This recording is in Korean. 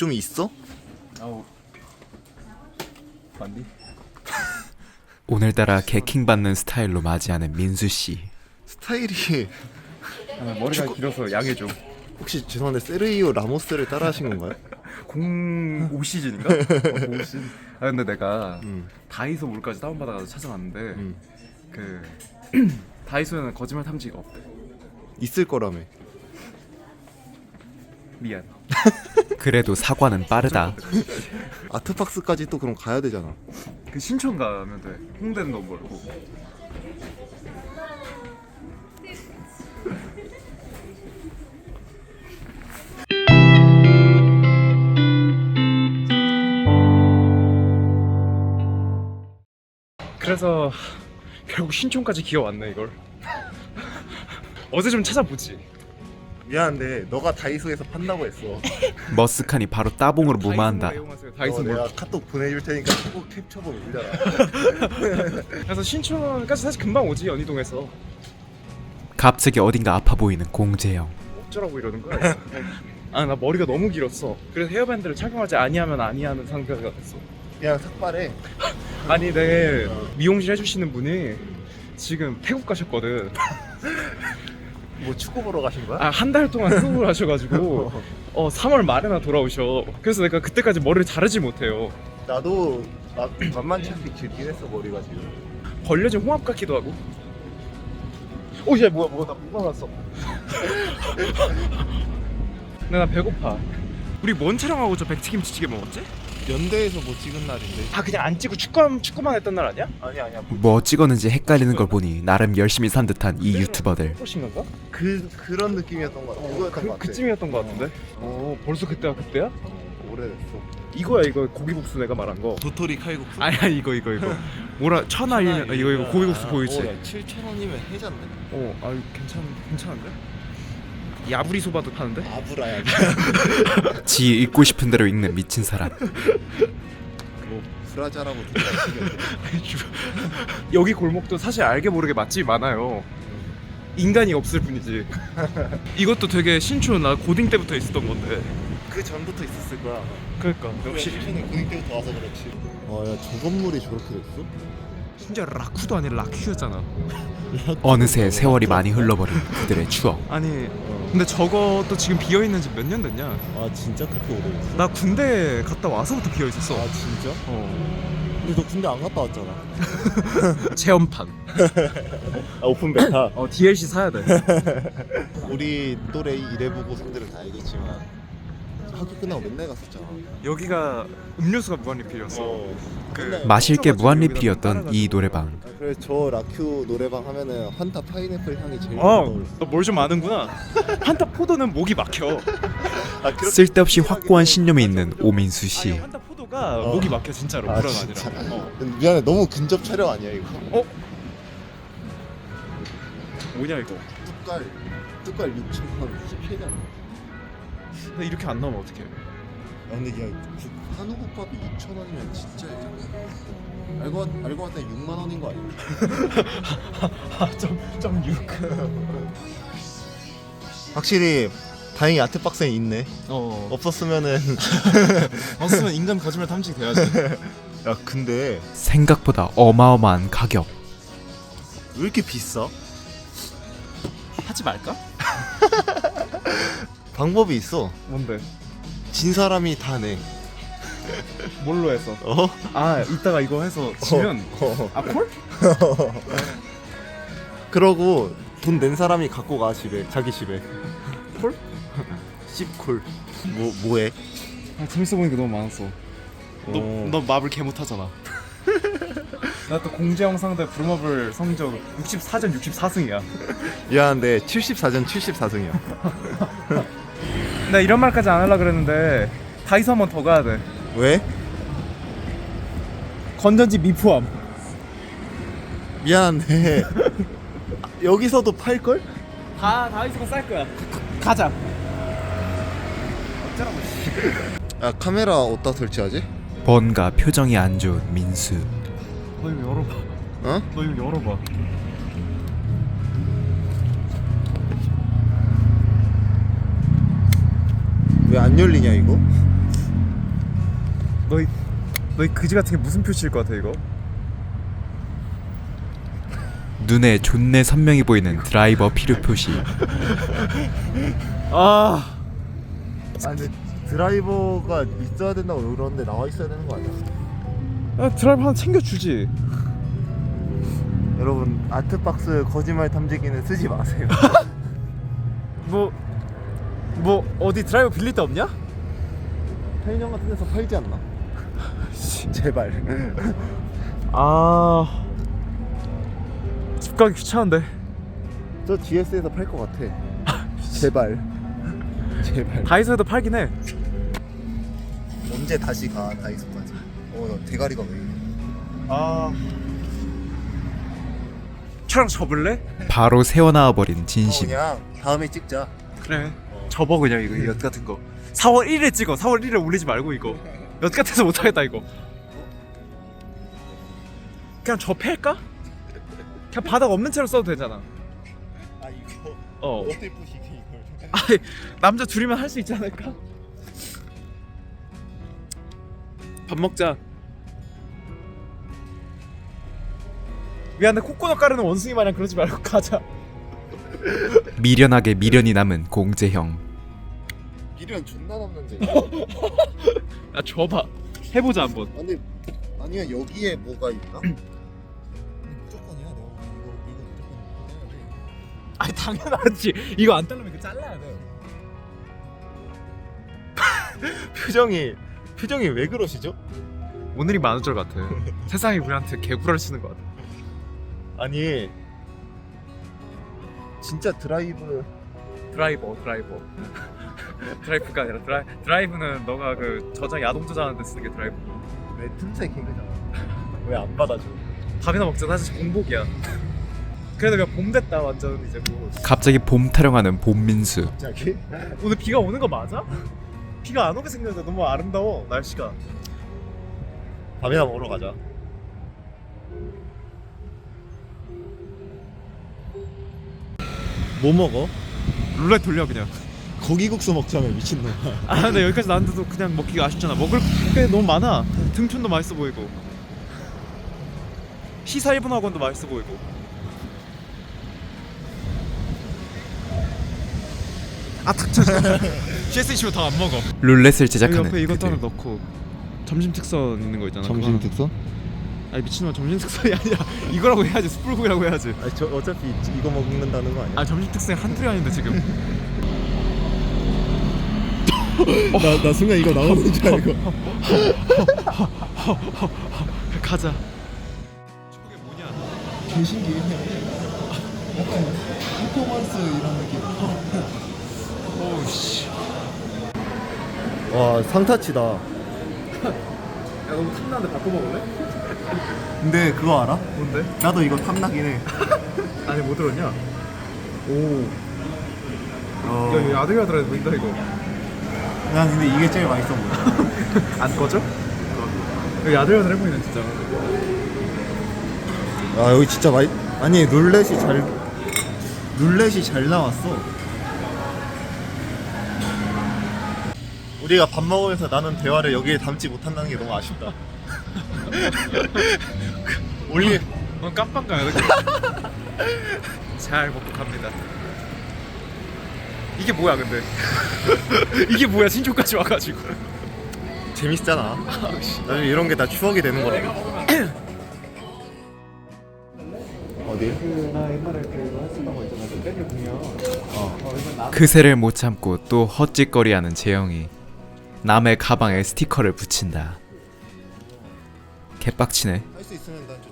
좀 있어? 아우 맞니? 오늘따라 개킹 받는 스타일로 맞이하는 민수 씨. 스타일이 아, 머리가 길어서 양해 좀. 혹시 죄송한데 세르이오 라모스를 따라하신 건가요? 05 시즌인가? 어, 05 시즌. 아 근데 내가 음. 다이소 물까지 다운받아가지고 찾아봤는데 음. 그 다이소에는 거짓말 탐지가 없대. 있을 거라며. 미안. 그래도 사과는 빠르다. 아트박스까지 또 그럼 가야 되잖아. 그 신촌 가면 돼. 홍대는 너무 멀고. 그래서 결국 신촌까지 기어왔네 이걸. 어제 좀 찾아보지. 미안한데 너가 다이소에서 판다고 했어. 머스칸이 바로 따봉으로 무마한다. 다이소 어, 몰. 내가 카톡 보내줄 테니까 꼭 캡처본 올려라. 그래서 신촌까지 사실 금방 오지 연희동에서. 갑자기 어딘가 아파 보이는 공재영. 어쩌라고 이러는 거야? 아 나 머리가 너무 길었어. 그래서 헤어밴드를 착용하지 아니하면 아니하는 상태가 됐어. 그냥 삭발해. 아니 내 미용실 해주시는 분이 지금 태국 가셨거든. 뭐 축구 보러 가신 거야? 아 한 달 동안 수업을 하셔가지고 어 3월 말에나 돌아오셔. 그래서 내가 그때까지 머리를 자르지 못해요. 나도 마, 만만치 않게 길긴 했어 머리가 지금. 벌려진 홍합 같기도 하고. 오얘 뭐야 뭐야 나 뭐가 났어. 근데 나 배고파. 우리 뭔 촬영하고 저 백튀김치찌개 먹었지? 연대에서 뭐 찍은 날인데. 아 그냥 안 찍고 축구 축구만 했던 날 아니야? 아니 아니야. 뭐 찍었는지 헷갈리는 걸 보니 나름 열심히 산 듯한 이 유튜버들. 훨씬 건가? 그 그런 느낌이었던 거 같아. 그거였던 거 그, 같아. 그쯤이었던 것 같은데. 어 벌써 그때가 그때야? 어, 오래됐어. 이거야 이거 고기국수 내가 말한 거. 도토리 칼국수. 아니 아니 이거 이거 이거. 뭐라 천하일면 아, 이거 이거 고기국수 보이지? 7천 원이면 해잔데. 어, 아유 괜찮 괜찮은데? 야부리 소바도 파는데? 아브라야. 지 읽고 싶은 대로 읽는 미친 사람. 뭐 브라자라고 들어가시면 여기 골목도 사실 알게 모르게 맛집이 많아요. 인간이 없을 뿐이지. 이것도 되게 신촌 나 고딩 때부터 있었던 건데. 그 전부터 있었을 거야. 그러니까 역시 신촌이 군인 때부터 와서 그렇지. 와야 저 건물이 저렇게 됐어? 심지어 라쿠도 아니라 라큐였잖아. 어느새 세월이 많이 흘러버린 그들의 추억. 아니 근데 저것도 지금 비어 있는 지 몇 년 됐냐? 아 진짜 그렇게 오래됐어? 나 군대 갔다 와서부터 비어 있었어. 아 진짜? 어. 근데 너 군대 안 갔다 왔잖아. 체험판. 아 오픈 베타. 어 DLC 사야 돼. 우리 또래 이래부 고생들은 다 알겠지만 학교 끝나고 맨날 갔었잖아. 여기가 음료수가 무한리필이었어. 그 마실 게 무한리필이었던 이 노래방. 아, 그래서 저 라큐 노래방 하면은 환타 파인애플 향이 제일 어, 떠올랐어. 너 뭘 좀 아는구나. 한타 포도는 목이 막혀. 아, 그렇게 쓸데없이 확고한 신념이 있는 오민수 아니 씨. 한타 포도가 어. 목이 막혀 진짜로 아, 불안 진짜? 아니라. 어. 미안해 너무 근접 촬영 아니야 이거? 어? 뭐냐 이거? 뚝깔 뚝깔 6천 원 피해가. 근데 이렇게 안 나오면 어떡해? 아 근데 야 국- 한우국밥이 2천 원이면 진짜 알고 봤- 알고 봤더니 6만 원인 거 아니야? 아점점 6. 확실히 다행히 아트박스에 있네. 어. 없었으면은 없으면 인간 거짓말 탐지 돼야지. 야 근데 생각보다 어마어마한 가격. 왜 이렇게 비싸? 하지 말까? 방법이 있어. 뭔데? 진 사람이 다 내. 뭘로 해서? 어? 아 이따가 이거 해서 지면 어. 아 콜? 그러고 돈 낸 사람이 갖고 가 집에 자기 집에. 콜? 씹콜. 뭐 뭐해? 아 재밌어 보니까 너무 많았어. 어. 너 너 마블 개 못하잖아. 나 또 공재영 상대 브루마블 성적 64전 64승이야. 미안한데 74전 74승이야. 나 이런 말까지 안 하려 그랬는데 다이소 한 번 더 가야 돼. 왜? 건전지 미포함. 미안한데 여기서도 팔 걸? 다 다이소가 쌀 거야. 가자. 어쩌라고. 야 카메라 어디다 설치하지? 뭔가 표정이 안 좋은 민수. 너 이거 열어봐. 어? 너 이거 열어봐. 왜 안 열리냐 이거? 너희 너희 그지 같은 게 무슨 표시일 것 같아 이거? 눈에 존내 선명히 보이는 드라이버 필요 표시 아 아 근데 드라이버가 있어야 된다고 그러는데 나와 있어야 되는 거 아니야? 야, 드라이브 하나 챙겨주지 여러분 아트박스 거짓말 탐지기는 쓰지 마세요. 뭐 뭐 어디 드라이버 빌릴 데 없냐? 편의점 같은 데서 팔지 않나? 제발. 아 집 가기 귀찮은데 저 GS에서 팔 것 같아. 제발. 제발. 다이소에도 팔긴 해 언제 다시 가 다이소까지? 어, 나 대가리가 왜 이래? 아... 촬영 접을래? 바로 새어나와 버린 어, 진심 그냥 다음에 찍자. 그래 접어 그냥 이거 엿 같은 거. 4월 1일에 찍어. 4월 1일에 올리지 말고 이거. 엿 같아서 못하겠다 이거. 그냥 접할까? 그냥 바닥 없는 채로 써도 되잖아. 아 이거. 어. 어떻게 부시게 이걸? 아니 남자 둘이면 할 수 있지 않을까? 밥 먹자. 미안해 코코넛 가루는 원숭이 마냥 그러지 말고 가자 미련하게 미련이 남은 공재형. 미련 존나 남는데. 야. 줘봐. 해보자 한번. 아, 근데 아니야 여기에 뭐가 있나? 무조건이야 내가. 이거 이거 무조건 해야 돼. 아니 당연하지. 이거 안 따르면 이거 잘라야 돼. 표정이 표정이 왜 그러시죠? 오늘이 만우절 같아. 세상이 우리한테 개구라를 치는 것 같아. 아니 진짜 드라이브 드라이버 드라이버 드라이브가 아니라 드라이, 드라이브는 너가 그 저장 야동 저장하는데 쓰는 게 드라이브 왜 틈새 개그잖아. 왜 안 받아줘? 밥이나 먹자 사실 공복이야 그래도 그냥 봄 됐다 완전 이제 뭐 갑자기 봄 타령하는 봄민수 갑자기? 오늘 비가 오는 거 맞아? 비가 안 오게 생겼는데 너무 아름다워 날씨가 밥이나 먹으러 가자. 뭐 먹어? 룰렛 돌려 그냥. 고기국수 먹자며 미친놈. 아 근데 여기까지 나왔는데도 그냥 먹기가 아쉽잖아. 먹을 게 너무 많아. 등촌도 맛있어 보이고. 시사 1분 학원도 맛있어 보이고. 아 닥쳐. CS 치고 다안 먹어. 룰렛을 여기 제작하는 옆에 이것도 그들 하나 넣고. 점심 특선 있는 거 있잖아 그거 하나. 특선? 아니 미친놈아 점심 특선이 아니야 이거라고 해야지 숯불구이라고 해야지 아니 저 어차피 이거 먹는다는 거 아니야? 아 점심 특선이 한둘이 아닌데 지금 나, 나 순간 이거 나오는 줄 알고. 가자 저게 뭐냐 개신기해. 약간 퍼포먼스 이런 느낌. 오우씨 와 상타치다. 야 너무 탐나는데 바꿔 먹을래? 근데 그거 알아? 뭔데? 나도 이거 탐나긴 해. 아니 뭐 들었냐? 오. 어. 야 이거 야들야 들어 보인다 이거 난 근데 이게 제일 맛있어 보여. 안 꺼져? 이거 야들야 들어 보이네 진짜 아 여기 진짜 맛. 아니 룰렛이 잘 룰렛이 잘 나왔어. 우리가 밥 먹으면서 나눈 대화를 여기에 담지 못한다는 게 너무 아쉽다. 올리 넌 깜빵가야 이렇게 잘 먹고 갑니다 이게 뭐야 근데 이게 뭐야 신촌까지 와가지고 재밌잖아. 나중에 이런 게 다 추억이 되는 거라고. 어디? 그새를 못 참고 또 헛짓거리하는 재영이 남의 가방에 스티커를 붙인다 개빡치네 할 수 있으면 난 좋지.